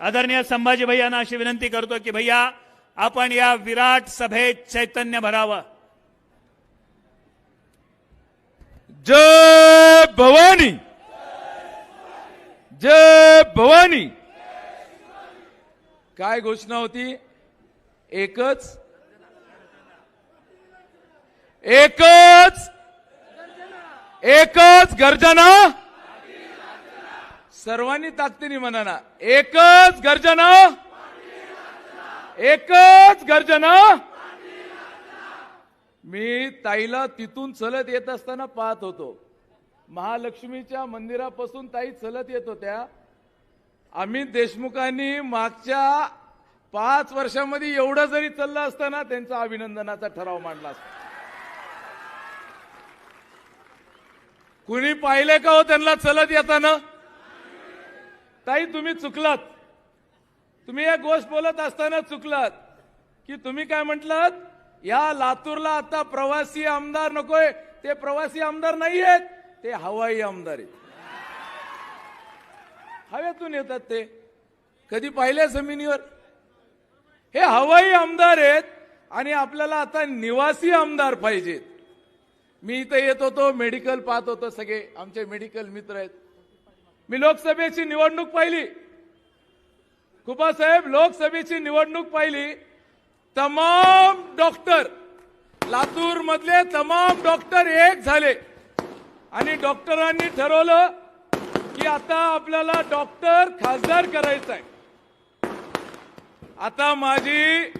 आदरणीय संभाजी भैयांना अशी विनंती करतो की भैया आपण या विराट सभेत चैतन्य भरावं. जय भवानी. जय भवानी. काय घोषणा होती? एकच. एकच. एकच गर्जना. सर्वांनी ताकदीने म्हणा ना. एकच गर्जना. एकच गर्जना. मी ताईला तिथून चलत येत असताना पाहत होतो. महालक्ष्मीच्या मंदिरापासून ताई चलत येत होत्या. अमित देशमुखांनी मागच्या पाच वर्षामध्ये एवढं जरी चाललं असताना त्यांचा अभिनंदनाचा ठराव मांडला असता. कुणी पाहिले का हो त्यांना चलत येताना? ताई तुम्ही चुकलात. तुम्ही एक गोष्ट बोलत असताना चुकलात. की तुम्ही काय म्हटलात? या लातूरला आता प्रवासी आमदार नकोय. ते प्रवासी आमदार नाही आहेत ते हवाई आमदार आहेत. हवेतून येतात ते. कधी पाहिले जमिनीवर? हे हवाई आमदार आहेत आणि आपल्याला आता निवासी आमदार पाहिजेत. मी इथं येत होतो मेडिकल पाहत होतो सगळे. आमचे मेडिकल मित्र आहेत. मी लोकसभेची निवडणूक पाहिली. कुबासाहेब लोकसभेची निवडणूक पाहिली. तमाम डॉक्टर लातूर मधले तमाम डॉक्टर एक झाले. आणि डॉक्टरांनी ठरवलं की आता आपल्याला डॉक्टर खासदार करायचं आहे. आता माझी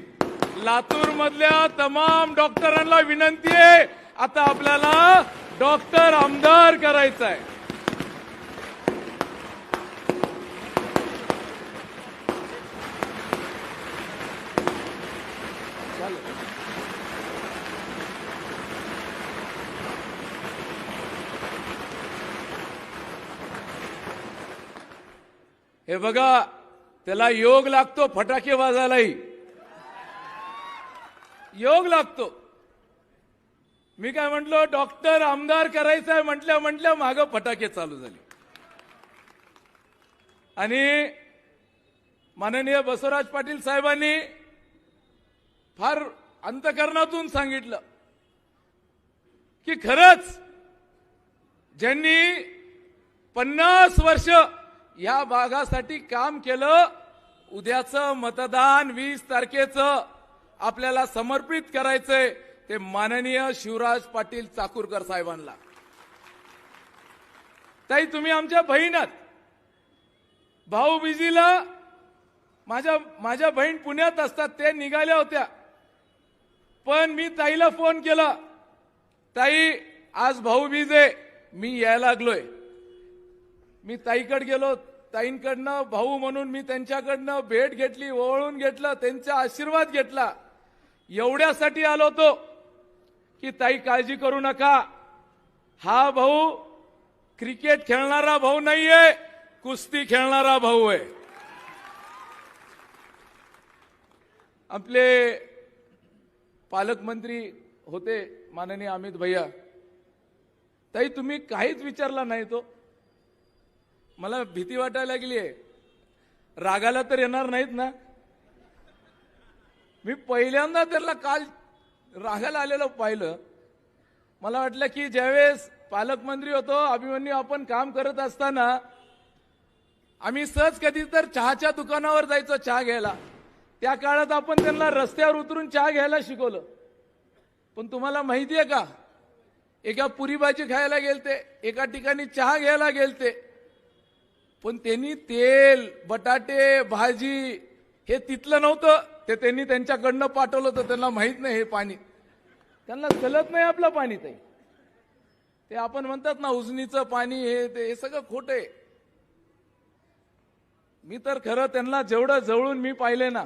लातूर मधल्या तमाम डॉक्टरांना विनंती आहे आता आपल्याला डॉक्टर आमदार करायचं आहे. हे बघा त्याला योग लागतो फटाके वाजायलाही. योग लागतो. मी काय म्हटलो डॉक्टर आमदार करायचं आहे म्हटल्या म्हटल्या माग फटाके चालू झाले. आणि माननीय बसवराज पाटील साहेबांनी फार अंतकरणातून सांगितलं की खरंच ज्यांनी पन्नास वर्ष या भागासाठी काम केलं. उद्याचं मतदान वीस तारखेचं आपल्याला समर्पित करायचंय ते माननीय शिवराज पाटील चाकूरकर साहेबांना ताई तुम्ही आमच्या बहिणात. भाऊ बिजीला माझ्या माझ्या बहीण पुण्यात असतात ते निघाल्या होत्या. पण मी ताईला फोन केला. ताई आज भाऊबीज आहे मी यायला लागलोय. मी ताईकडे गेलो ताईंकडनं भाऊ म्हणून मी त्यांच्याकडनं भेट घेतली ओवळून घेतलं त्यांचा आशीर्वाद घेतला. एवढ्यासाठी आलो होतो की ताई काळजी करू नका. हा भाऊ क्रिकेट खेळणारा भाऊ नाहीये कुस्ती खेळणारा भाऊ आहे. आपले पालकमंत्री होते माननीय अमित भैया. ताई तुम्ही काहीच विचारला नाही तो. मला भीती वाटायला लागली आहे. रागाला तर येणार नाहीत ना. मी पहिल्यांदा त्याला काल रागाला आलेलं पाहिलं. मला वाटलं की ज्यावेळेस पालकमंत्री होतो अभिमन्यू आपण काम करत असताना आम्ही सहज कधी तर चहाच्या दुकानावर जायचो चहा घ्यायला. त्या काळात आपण त्यांना रस्त्यावर उतरून चहा घ्यायला शिकवलं. पण तुम्हाला माहिती आहे का? एका पुरी भाजी खायला गेलते एका ठिकाणी चहा घ्यायला गेलते. पण त्यांनी तेल बटाटे भाजी हे तिथलं नव्हतं. ते त्यांनी त्यांच्याकडनं पाठवलं तर त्यांना माहीत नाही हे पाणी. त्यांना चलत नाही आपलं पाणी ते. ते आपण म्हणतात ना उजनीचं पाणी हे ते हे सगळं खोट आहे. मी तर खरं त्यांना जेवढं जवळून मी पाहिले ना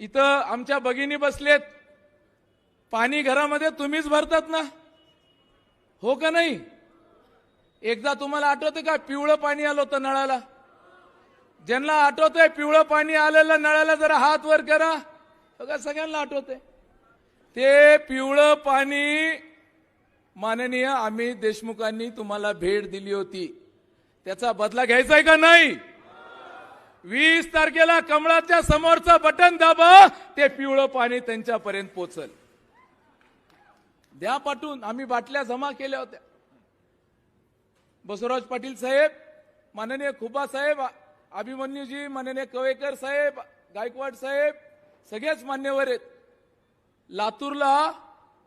इथं आमच्या भगिनी बसलेत. पाणी घरामध्ये तुम्हीच भरतात ना. हो का नाही? एकदा तुम्हाला आठवतं का? पिवळं पाणी आलं होतं नळाला. ज्यांना आठवतंय पिवळं पाणी आलेलं नळाला जरा हात वर करा. बघा सगळ्यांना आठवतंय. ते पिवळं पाणी माननीय आम्ही देशमुखांनी तुम्हाला भेट दिली होती. त्याचा बदला घ्यायचा आहे का नाही? वीस तारखेला कमळाच्या समोरचं बटन दाबा ते पिवळं पाणी त्यांच्यापर्यंत पोचल. द्या पाठवून. आम्ही बाटल्या जमा केल्या होत्या. बसवराज पाटील साहेब माननीय खुबा साहेब अभिमन्यूजी माननीय कवेकर साहेब गायकवाड साहेब सगळेच मान्यवर आहेत. लातूरला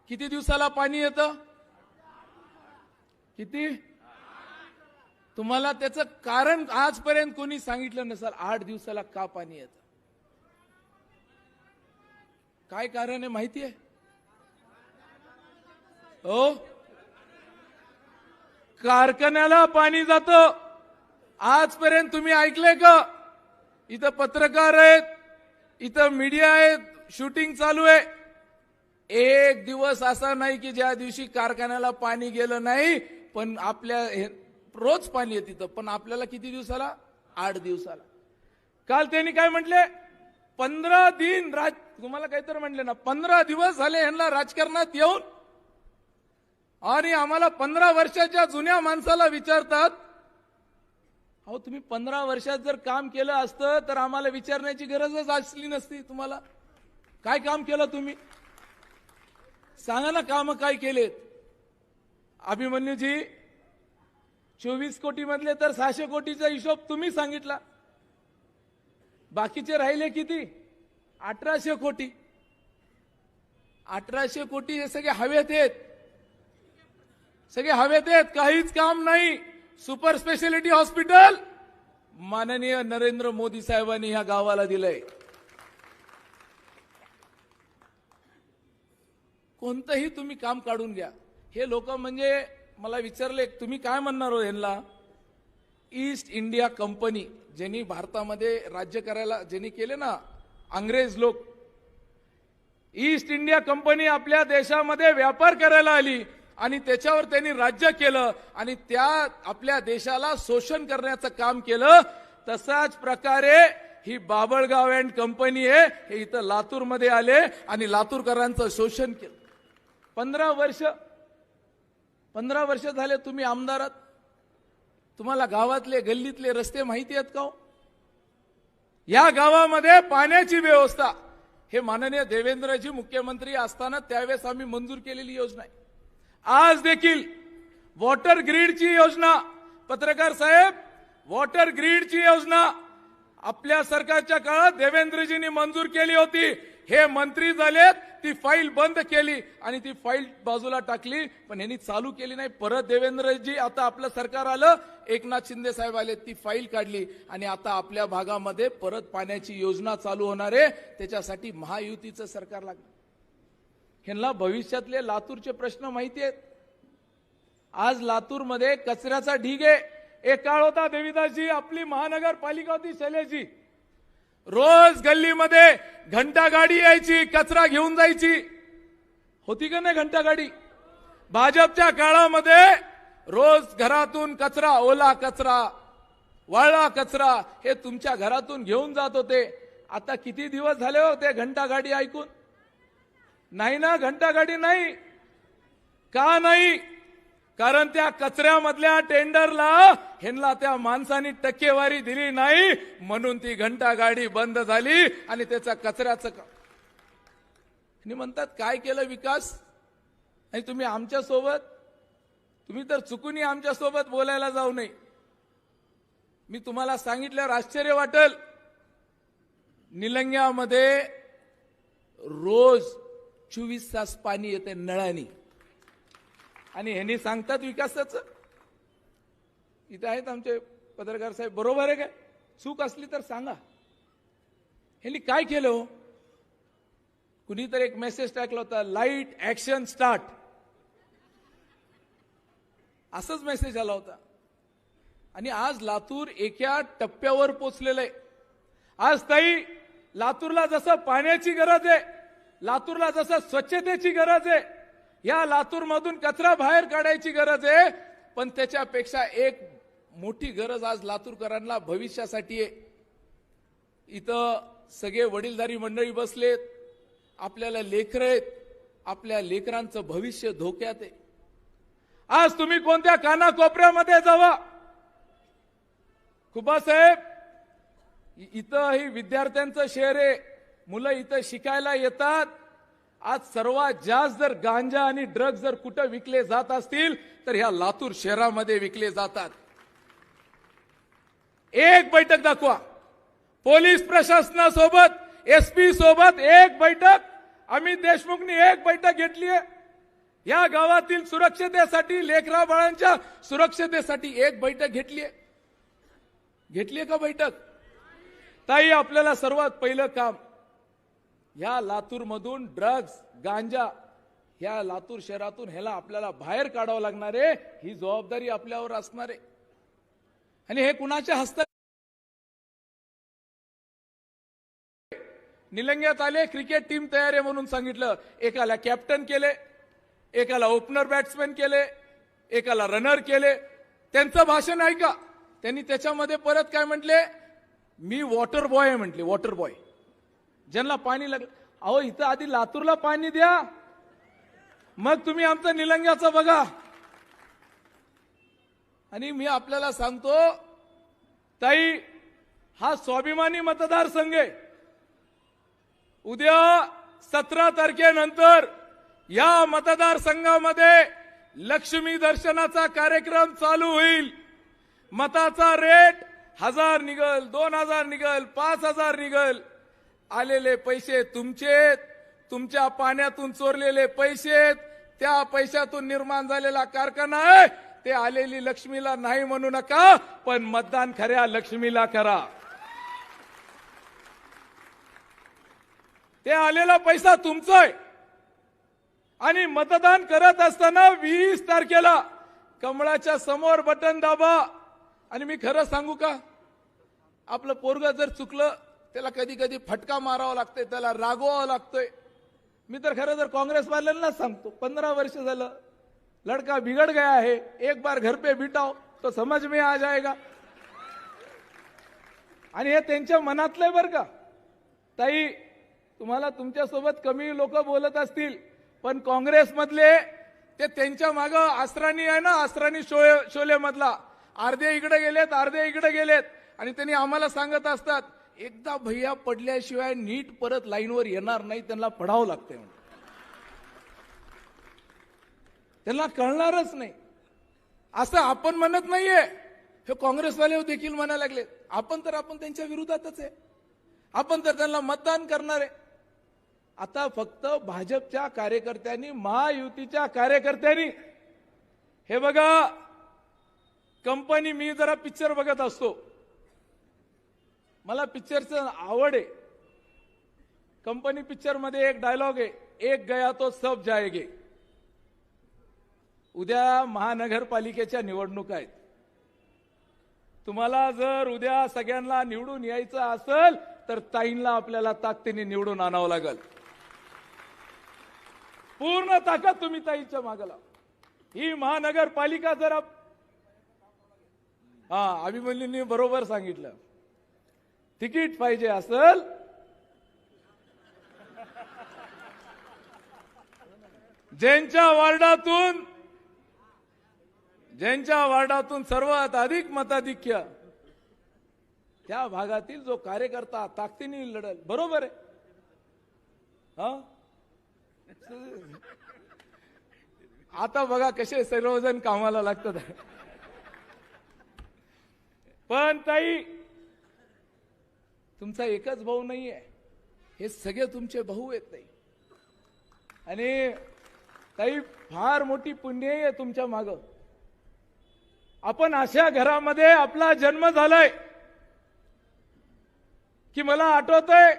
किती दिवसाला पाणी येतं? किती? तुम्हाला त्याचं कारण आजपर्यंत कोणी सांगितलं नसेल आठ दिवसाला का पाणी येतं? काय कारण आहे माहिती आहे? हो? कारखान्याला पाणी जातं. आजपर्यंत तुम्ही ऐकलंय का? इथं पत्रकार आहेत इथं मीडिया आहेत शूटिंग चालू आहे. एक दिवस असा नाही की ज्या दिवशी कारखान्याला पाणी गेलं नाही पण आपल्या हे- रोज पाणी येत तिथं पण आपल्याला किती दिवसाला? आठ दिवसाला. काल त्यांनी काय म्हटले? पंधरा दिन राज तुम्हाला काहीतरी म्हटले ना पंधरा दिवस झाले यांना राजकारणात येऊन आणि आम्हाला पंधरा वर्षाच्या जुन्या माणसाला विचारतात अहो तुम्ही पंधरा वर्षात जर काम केलं असतं तर आम्हाला विचारण्याची गरजच असली नसती तुम्हाला. काय काम केलं तुम्ही? सांगा ना काम काय केलेत. अभिमन्यूजी चोवीस कोटी मधले तर सहाशे कोटीचा हिशोब तुम्ही सांगितला. बाकीचे राहिले किती? अठराशे कोटी. अठराशे कोटी हे सगळे हवेत आहेत. सगळे हवेत आहेत काहीच काम नाही. सुपर स्पेशालिटी हॉस्पिटल माननीय नरेंद्र मोदी साहेबांनी ह्या गावाला दिलंय. कोणतंही तुम्ही काम काढून घ्या. हे लोक म्हणजे मला विचारले तुम्ही काय म्हणणार हो यांना? ईस्ट इंडिया कंपनी ज्यांनी भारतामध्ये राज्य करायला ज्यांनी केले ना अंग्रेज लोक. ईस्ट इंडिया कंपनी आपल्या देशामध्ये व्यापार करायला आली. आणि त्याच्यावर त्यांनी राज्य केलं आणि त्या आपल्या देशाला शोषण करण्याचं काम केलं तसाच प्रकारे ही बाबळगाव अँड कंपनी आहे हे इथं लातूरमध्ये आले आणि लातूरकरांचं शोषण केलं. पंधरा वर्ष पंधरा वर्ष झाले तुम्ही आमदारात. तुम्हाला गावातले गल्लीतले रस्ते माहिती आहेत का हो? या गावामध्ये पाण्याची व्यवस्था हे माननीय देवेंद्रजी मुख्यमंत्री असताना त्यावेळेस आम्ही मंजूर केलेली योजना आहे. आज देखील वॉटर ग्रीडची योजना. पत्रकार साहेब वॉटर ग्रीडची योजना आपल्या सरकारच्या काळात देवेंद्रजींनी मंजूर केली होती. हे मंत्री झालेत ती फाईल बंद केली आणि ती फाईल बाजूला टाकली पण यांनी चालू केली नाही. परत देवेंद्रजी आता आपलं सरकार आलं एकनाथ शिंदे साहेब आले ती फाईल काढली आणि आता आपल्या भागामध्ये परत पाण्याची योजना चालू होणार आहे. त्याच्यासाठी महायुतीचं सरकार लागलं. ह्यांना भविष्यातले लातूरचे प्रश्न माहिती आहेत आज लातूरमध्ये कचऱ्याचा ढीग आहे. एक काळ होता देविदासजी आपली महानगरपालिका होती शैलेजी रोज गल्लीमध्ये घंटा गाडी यायची कचरा घेऊन जायची. होती का नाही घंटा गाडी भाजपच्या काळामध्ये रोज घरातून कचरा ओला कचरा वाळला कचरा हे तुमच्या घरातून घेऊन जात होते. आता किती दिवस झाले हो ते घंटा गाडी ऐकून? नाही ना घंटा गाडी नाही. का नाही? कारण त्या कचऱ्यामधल्या टेंडरला ह्यांना त्या माणसानी टक्केवारी दिली नाही. म्हणून ती घंटा गाडी बंद झाली आणि त्याचा कचऱ्याचं का आणि म्हणतात काय केलं विकास? आणि तुम्ही आमच्यासोबत तुम्ही तर चुकूनही आमच्यासोबत बोलायला जाऊ नये. मी तुम्हाला सांगितल्यावर आश्चर्य वाटेल. निलंग्यामध्ये रोज चोवीस तास पाणी येते नळानी. आणि ह्यांनी सांगतात विकासाचं. इथं आहेत आमचे पत्रकार साहेब. बरोबर आहे काय? चूक असली तर सांगा. ह्यांनी काय केलं हो? कुणीतरी एक मेसेज टाकला होता लाइट ऍक्शन स्टार्ट असंच मेसेज आला होता. आणि आज लातूर एका टप्प्यावर पोचलेलं आहे. आज ताई लातूरला जसं पाण्याची गरज आहे लातूरला जसं स्वच्छतेची गरज आहे या लातूरमधून कचरा बाहेर काढायची गरज आहे पण त्याच्यापेक्षा एक मोठी गरज आज लातूरकरांना भविष्यासाठी आहे. इथं सगळे वडीलधारी मंडळी बसलेत आपल्याला लेकर आहेत आपल्या लेकरांचं भविष्य धोक्यात आहे. आज तुम्ही कोणत्या कानाकोपऱ्यामध्ये जावा? खुबासाहेब इथं ही विद्यार्थ्यांचं शहर आहे. मुलं इथं शिकायला येतात. आज सर्वात जास्त जर गांजा आणि ड्रग्ज जर कुठं विकले जात असतील तर ह्या लातूर शहरामध्ये विकले जातात. एक बैठक दाखवा. पोलीस प्रशासनासोबत एसपी सोबत एक बैठक. अमित देशमुखनी एक बैठक घेतली आहे. या गावातील सुरक्षतेसाठी लेखराव बाळांच्या सुरक्षतेसाठी एक बैठक घेतली आहे. घेतली का बैठक? ताई आपल्याला सर्वात पहिलं काम ह्या लातूर मधून ड्रग्ज गांजा ह्या लातूर शहरातून ह्याला आपल्याला बाहेर काढावं लागणार आहे ही जबाबदारी आपल्यावर असणार आहे. आणि हे कुणाच्या हस्त निलंग्यात आले क्रिकेट टीम तयार आहे म्हणून सांगितलं. एकाला कॅप्टन केले एकाला ओपनर बॅट्समॅन केले एकाला रनर केले. त्यांचं भाषण ऐका. त्यांनी त्याच्यामध्ये परत काय म्हटले? मी वॉटर बॉय आहे म्हटले वॉटर बॉय ज्यांना पाणी लागलं अहो इथं आधी लातूरला पाणी द्या. मग तुम्ही आमचं निलंग्याचं बघा. आणि मी आपल्याला सांगतो ताई हा स्वाभिमानी मतदारसंघ आहे. उद्या सतरा तारखेनंतर या मतदारसंघामध्ये लक्ष्मी दर्शनाचा कार्यक्रम चालू होईल. मताचा रेट हजार निघल दोन हजार निघल पाच हजार निघल. आलेले पैसे तुमचे तुमच्या पाण्यातून चोरलेले पैसे त्या पैशातून निर्माण झालेला कारखाना आहे. ते आलेली लक्ष्मीला नाही म्हणू नका पण मतदान खऱ्या लक्ष्मीला करा. ते आलेला पैसा तुमचा आहे. आणि मतदान करत असताना वीस तारखेला कमळाच्या समोर बटन दाबा. आणि मी खरं सांगू का? आपलं पोरग जर चुकलं त्याला कधी कधी फटका मारावा लागतोय त्याला रागवावं लागतोय. मी तर खरं तर काँग्रेसवाल्यांनाच सांगतो पंधरा वर्ष झालं लडका बिगड गया है एक बार घर पे बिटाव तो समज में आ जाएगा. आणि हे त्यांच्या मनातलंय बरं का. ताई तुम्हाला तुमच्यासोबत कमी लोक बोलत असतील पण काँग्रेसमधले ते त्यांच्या माग आसराणी आहे ना आसराणी शोळे शोले मधला अर्धे इकडे गेलेत अर्धे इकडे गेलेत. आणि त्यांनी आम्हाला सांगत असतात एकदा भैया पडल्याशिवाय नीट परत लाईनवर येणार नाही त्यांना पडावं लागतंय म्हणून. त्यांना कळणारच नाही. असं आपण म्हणत नाहीये. हे काँग्रेसवाले देखील म्हणायला लागले आपण तर आपण त्यांच्या विरोधातच आहे. आपण तर त्यांना मतदान करणार आहे. आता फक्त भाजपच्या कार्यकर्त्यांनी महायुतीच्या कार्यकर्त्यांनी हे बघा कंपनी मी जरा पिक्चर बघत असतो. मला पिक्चरचं आवड आहे. कंपनी पिक्चरमध्ये एक डायलॉग आहे. एक गया तो सब जायगे उद्या महानगरपालिकेच्या निवडणुका आहेत. तुम्हाला जर उद्या सगळ्यांना निवडून यायचं असेल तर ताईंना आपल्याला ताकदीने निवडून आणावं लागेल. पूर्ण ताकद तुम्ही ताईच्या मागला ही महानगरपालिका जर आप- हा अभिमन्यूंनी बरोबर सांगितलं. तिकीट पाहिजे असल? ज्यांच्या वार्डातून ज्यांच्या वार्डातून सर्वात अधिक मताधिक्य त्या भागातील जो कार्यकर्ता ताकदीने लढल बरोबर आहे? हा? आता बघा कसे सर्वजण कामाला लागतात. पण ताई तुमचा एकच भाऊ नाही आहे हे सगळे तुमचे भाऊ आहेत नाही आणि ताई फार मोठी पुण्य आहे तुमच्या माग. आपण अशा घरामध्ये आपला जन्म झालाय की मला आठवतंय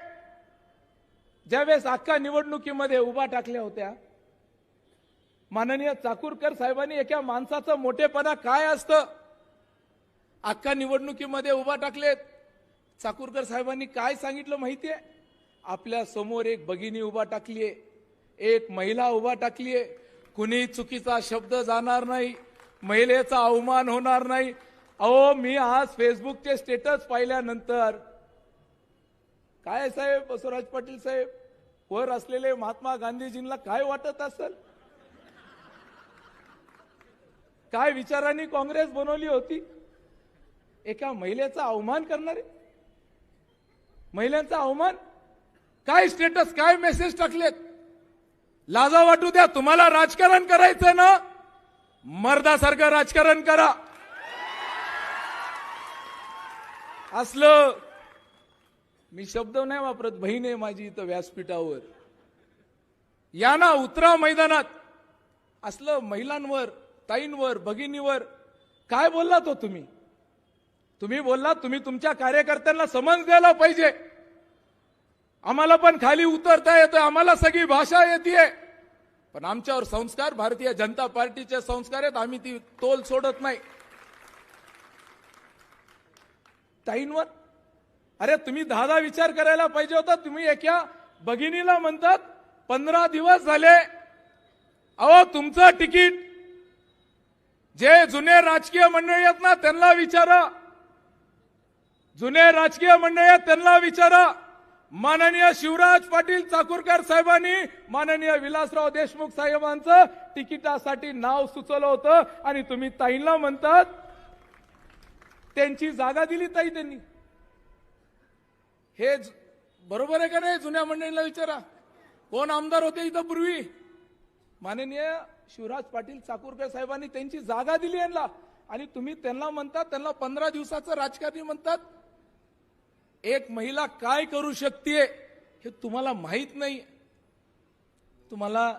ज्यावेळेस अख्खा निवडणुकीमध्ये उभा टाकल्या होत्या माननीय चाकूरकर साहेबांनी एका माणसाचं मोठेपणा काय असतं? अख्खा निवडणुकीमध्ये उभा टाकलेत. चाकूरकर साहेबांनी काय सांगितलं माहिती आहे आपल्यासमोर एक भगिनी उभा टाकलीये. एक महिला उभा टाकलीये. कुणी चुकीचा शब्द जाणार नाही. महिलेचा अवमान होणार नाही. अहो मी आज फेसबुकचे स्टेटस पाहिल्यानंतर काय साहेब बसवराज पाटील साहेब? वर असलेले महात्मा गांधीजींना काय वाटत असेल? काय विचारांनी काँग्रेस बनवली होती? एका महिलेचा अवमान करणारे? महिलांचा अवमान? काय स्टेटस काय मेसेज टाकलेत? लाजा वाटू द्या तुम्हाला राजकारण करायचं ना? मर्दासारखं राजकारण करा. असलं मी शब्द नाही वापरत बहीण आहे माझी इथं व्यासपीठावर. या ना उतरा मैदानात. असलं महिलांवर ताईंवर भगिनीवर काय बोललात हो तुम्ही? तुम्ही बोललात तुम्ही तुमच्या कार्यकर्त्यांना समज द्यायला पाहिजे. आम्हाला पण खाली उतरता येतोय आम्हाला सगळी भाषा येते पण आमच्यावर संस्कार भारतीय जनता पार्टीचे संस्कार आहेत आम्ही ती तोल सोडत नाही. ताईंवर? अरे तुम्ही दहा दहा विचार करायला पाहिजे होता तुम्ही एका भगिनीला म्हणतात पंधरा दिवस झाले अहो तुमचं तिकीट जे जुने राजकीय मंडळी आहेत ना त्यांना विचारा. जुने राजकीय मंडळी आहेत त्यांना विचारा. माननीय शिवराज पाटील चाकूरकर साहेबांनी माननीय विलासराव देशमुख साहेबांचं तिकिटासाठी नाव सुचवलं होतं. आणि तुम्ही ताईंना म्हणतात त्यांची जागा दिली ताई त्यांनी. हे बरोबर आहे का नाही? जुन्या मंडळीला विचारा. कोण आमदार होते इथं पूर्वी? माननीय शिवराज पाटील चाकूरकर साहेबांनी त्यांची जागा दिली यांना. आणि तुम्ही त्यांना म्हणतात त्यांना पंधरा दिवसाचं राजकारणी म्हणतात. एक महिला काय करू शकते हे तुम्हाला माहीत नाही. तुम्हाला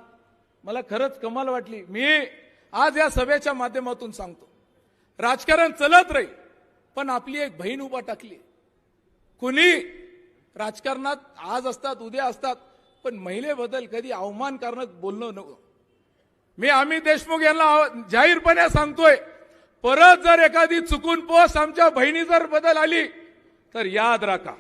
मला खरंच कमाल वाटली. मी आज या सभेच्या माध्यमातून सांगतो. राजकारण चलत राहील पण आपली एक बहीण उभा टाकली. कुणी राजकारणात आज असतात उद्या असतात पण महिलेबद्दल कधी अवमान करणं बोलणं नको. मी आम्ही देशमुख यांना जाहीरपणे सांगतोय परत जर एखादी चुकून पोस्ट आमच्या बहिणी जर बदल आली तर याद राखा.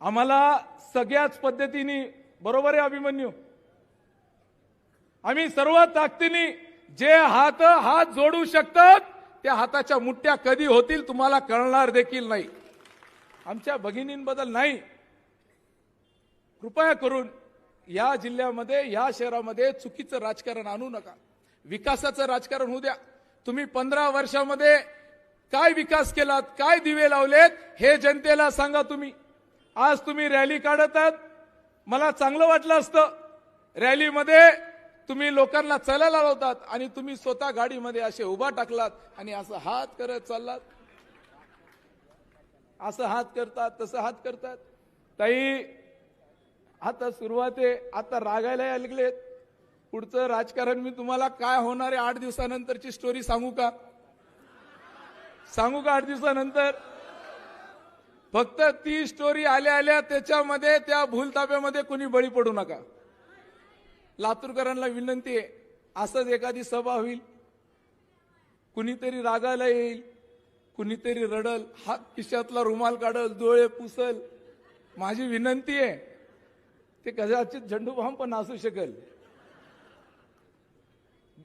आम्हाला सगळ्याच पद्धतीने बरोबर आहे अभिमन्यू? आम्ही सर्व ताकदीने जे हात हात जोडू शकतात त्या हाताच्या मुठ्या कधी होतील तुम्हाला कळणार देखील नाही. आमच्या भगिनींबद्दल नाही. कृपया करून या जिल्ह्यामध्ये या शहरामध्ये चुकीचं राजकारण आणू नका. विकासाचं राजकारण होऊ द्या. तुम्ही पंधरा वर्षामध्ये काय विकास केलात काय दिवे लावलेत हे जनतेला सांगा तुम्ही. आज तुम्ही रॅली काढत आहात. मला चांगलं वाटलं असतं. रॅलीमध्ये तुम्ही लोकांना चालायला लावतात आणि तुम्ही स्वतः गाडीमध्ये असे उभा टाकलात आणि असं हात करत चाललात. असं हात करतात तसं हात करतात. ताई आता सुरुवात आहे. आता रागायला यायला लागलेत पुढचं राजकारण मी तुम्हाला काय होणार आहे आठ दिवसानंतरची स्टोरी सांगू का? सांगू का आठ दिवसानंतर? फक्त ती स्टोरी आल्या आल्या त्याच्यामध्ये त्या भूलताप्यामध्ये कुणी बळी पडू नका. लातूरकरांना विनंती आहे असंच एखादी सभा होईल. कुणीतरी रागाला येईल कुणीतरी रडल हात खिशातला रुमाल काढल डोळे पुसल. माझी विनंती आहे ते कदाचित झंडूबाम पण असू शकेल.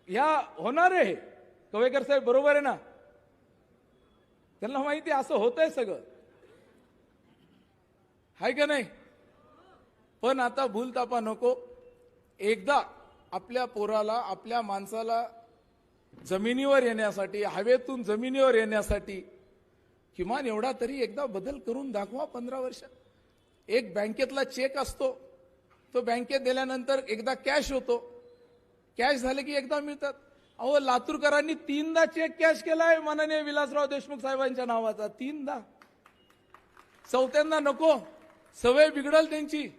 या होणार आहे. कवेकर साहेब बरोबर आहे ना? त्यांना माहिती आहे, असं होतंय सगळं. हाय का नाही? पण आता भूलतापा नको. एकदा आपल्या पोराला आपल्या माणसाला जमिनीवर येण्यासाठी हवेतून जमिनीवर येण्यासाठी किमान एवढा तरी एकदा बदल करून दाखवा पंधरा वर्षात एक बँकेतला चेक असतो. तो बँकेत दिल्यानंतर एकदा कॅश होतो. कॅश झाले की एकदा मिळतात. अहो लातूरकरांनी तीनदा चेक कॅश केलाय माननीय विलासराव देशमुख साहेबांच्या नावाचा. तीनदा. चौथ्यांदा नको. सवय बिघडल त्यांची.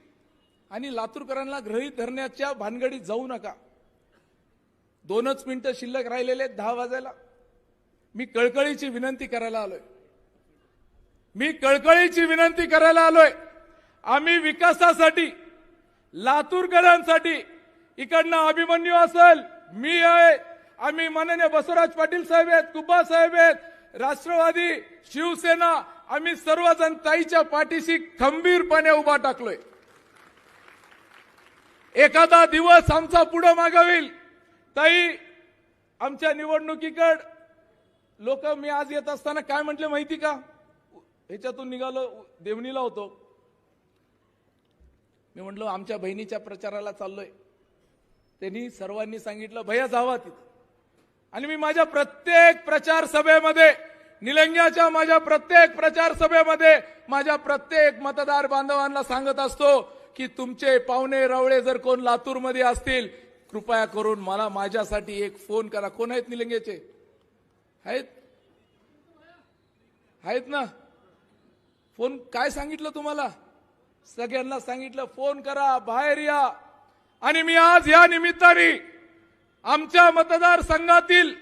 आणि लातूरकरांना ग्रहित धरण्याच्या भानगडीत जाऊ नका. दोनच मिनिटं शिल्लक राहिलेले आहेत दहा वाजायला. मी कळकळीची विनंती करायला आलोय. मी कळकळीची विनंती करायला आलोय. आम्ही विकासासाठी लातूरकरांसाठी इकडनं अभिमन्यू असेल मी आहे. आम्ही माननीय बसवराज पाटील साहेब आहेत कुब्बा साहेब आहेत राष्ट्रवादी शिवसेना आम्ही सर्वजण ताईच्या पाठीशी खंबीरपणे उभा टाकलोय. एखादा दिवस आमचा पुढं मागावील. ताई आमच्या निवडणुकीकड लोक मी आज येत असताना काय म्हटले माहिती का? ह्याच्यातून निघालो देवणीला होतो. मी म्हटलो आमच्या बहिणीच्या प्रचाराला चाललोय. त्यांनी सर्वांनी सांगितलं भैया जावा तिथं. आणि मी माझ्या प्रत्येक प्रचार सभेमध्ये निलंग्याच्या माझ्या प्रत्येक प्रचार सभेमध्ये माझ्या प्रत्येक मतदार बांधवांना सांगत असतो की तुमचे पाहुणे रवळे जर कोण लातूरमध्ये असतील कृपया करून मला माझ्यासाठी एक फोन करा. कोण आहेत निलंग्याचे? आहेत? आहेत ना? फोन काय सांगितलं तुम्हाला? सगळ्यांना सांगितलं फोन करा बाहेर या. आणि मी आज या निमित्ताने आमच्या मतदारसंघातील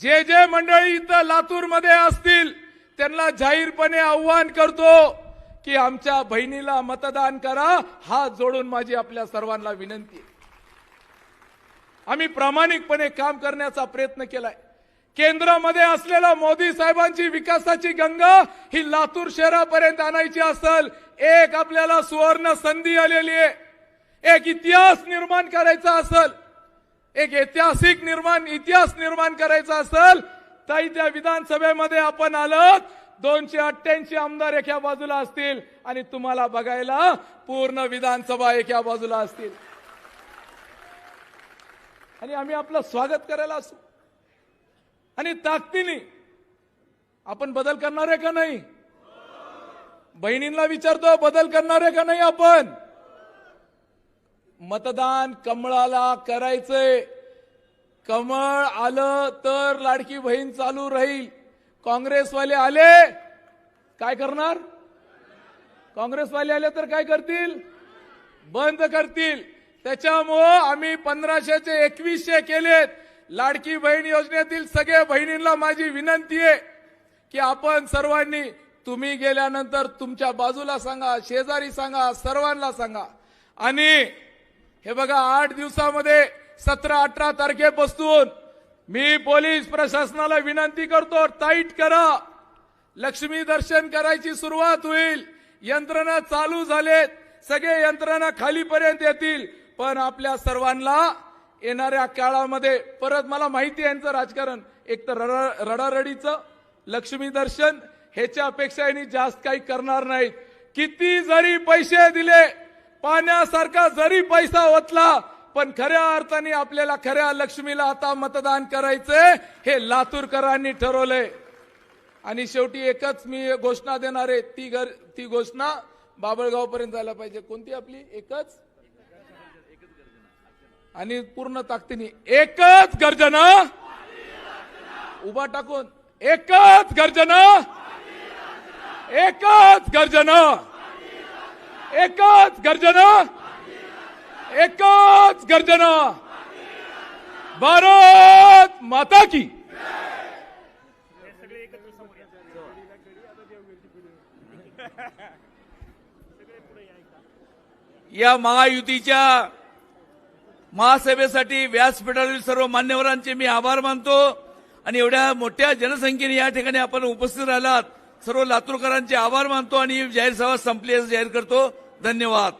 जे जे मंडळी इथं लातूरमध्ये असतील त्यांना जाहीरपणे आव्हान करतो की आमच्या बहिणीला मतदान करा हात जोडून माझी आपल्या सर्वांना विनंती आम्ही प्रामाणिकपणे काम करण्याचा प्रयत्न केलाय. केंद्रामध्ये असलेला मोदी साहेबांची विकासाची गंगा ही लातूर शहरापर्यंत आणायची असेल एक आपल्याला सुवर्ण संधी आलेली आहे. एक इतिहास निर्माण करायचा असेल एक ऐतिहासिक निर्माण इतिहास निर्माण करायचा असेल तर त्या विधानसभेमध्ये आपण आलोत दोनशे अठ्ठ्याऐंशी आमदार एका बाजूला असतील आणि तुम्हाला बघायला पूर्ण विधानसभा एका बाजूला असतील. आणि आम्ही आपलं स्वागत करायला असू. आणि ताकदीने आपण बदल करणार आहे का नाही? बहिणींना विचारतो बदल करणार आहे का नाही आपण? मतदान कमळाला करायचंय. कमळ आलं तर लाडकी बहीण चालू राहील. काँग्रेसवाले आले काय करणार? काँग्रेसवाले आले तर काय करतील? बंद करतील. त्याच्यामुळं आम्ही पंधराशेचे एकवीसशे केलेत. लाडकी बहीण योजनेतील सगळ्या बहिणींना माझी विनंती आहे की आपण सर्वांनी तुम्ही गेल्यानंतर तुमच्या बाजूला सांगा शेजारी सांगा सर्वांना सांगा. आणि हे बघा आठ दिवसामध्ये सतरा अठरा तारखेपासून मी पोलीस प्रशासनाला विनंती करतो टाईट करा. लक्ष्मी दर्शन करायची सुरुवात होईल. यंत्रणा चालू झालेत. सगळे यंत्रणा खालीपर्यंत येतील. पण आपल्या सर्वांना येणाऱ्या काळामध्ये परत मला माहिती यांचं राजकारण. एक तर रडारडीचं लक्ष्मी दर्शन ह्याच्यापेक्षा यांनी जास्त काही करणार नाहीत. किती जरी पैसे दिले पाण्यासारखा जरी पैसा ओतला पण खऱ्या अर्थाने आपल्याला खऱ्या लक्ष्मीला आता मतदान करायचंय हे लातूरकरांनी ठरवलंय. आणि शेवटी एकच मी घोषणा देणार आहे ती घर ती घोषणा बाबळगाव पर्यंत जायला पाहिजे. कोणती आपली? एकच? आणि पूर्ण ताकदीने. एकच गर्जना? उभा टाकून. एकच गर्जना? एकच गर्जना? एकच गर्जना. एकच गर्जना. भारत माता की. या महायुतीच्या महासभेसाठी व्यासपीठावरील सर्व मान्यवरांचे मी आभार मानतो आणि एवढ्या मोठ्या जनसंख्येने या ठिकाणी आपण उपस्थित राहिलात. सर्व लातूरकरांचे आभार मानतो आणि जाहीर सभा संपली असं जाहीर करतो. धन्यवाद.